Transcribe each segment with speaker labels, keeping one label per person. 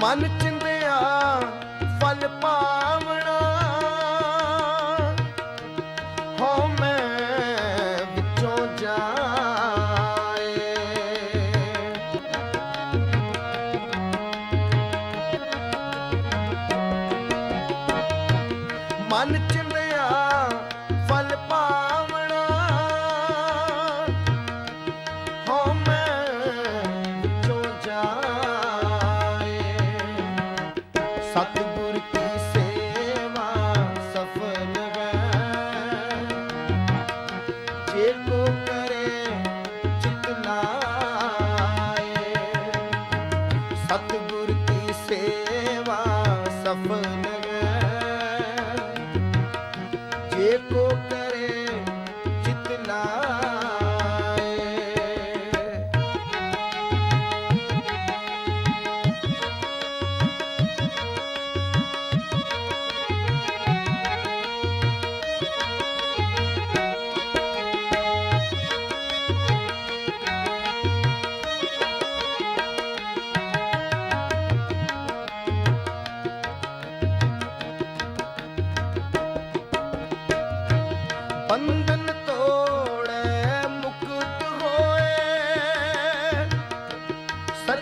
Speaker 1: मन ਸਤਿਗੁਰ ਕੀ ਸੇਵਾ ਸਫਲ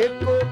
Speaker 1: দেখো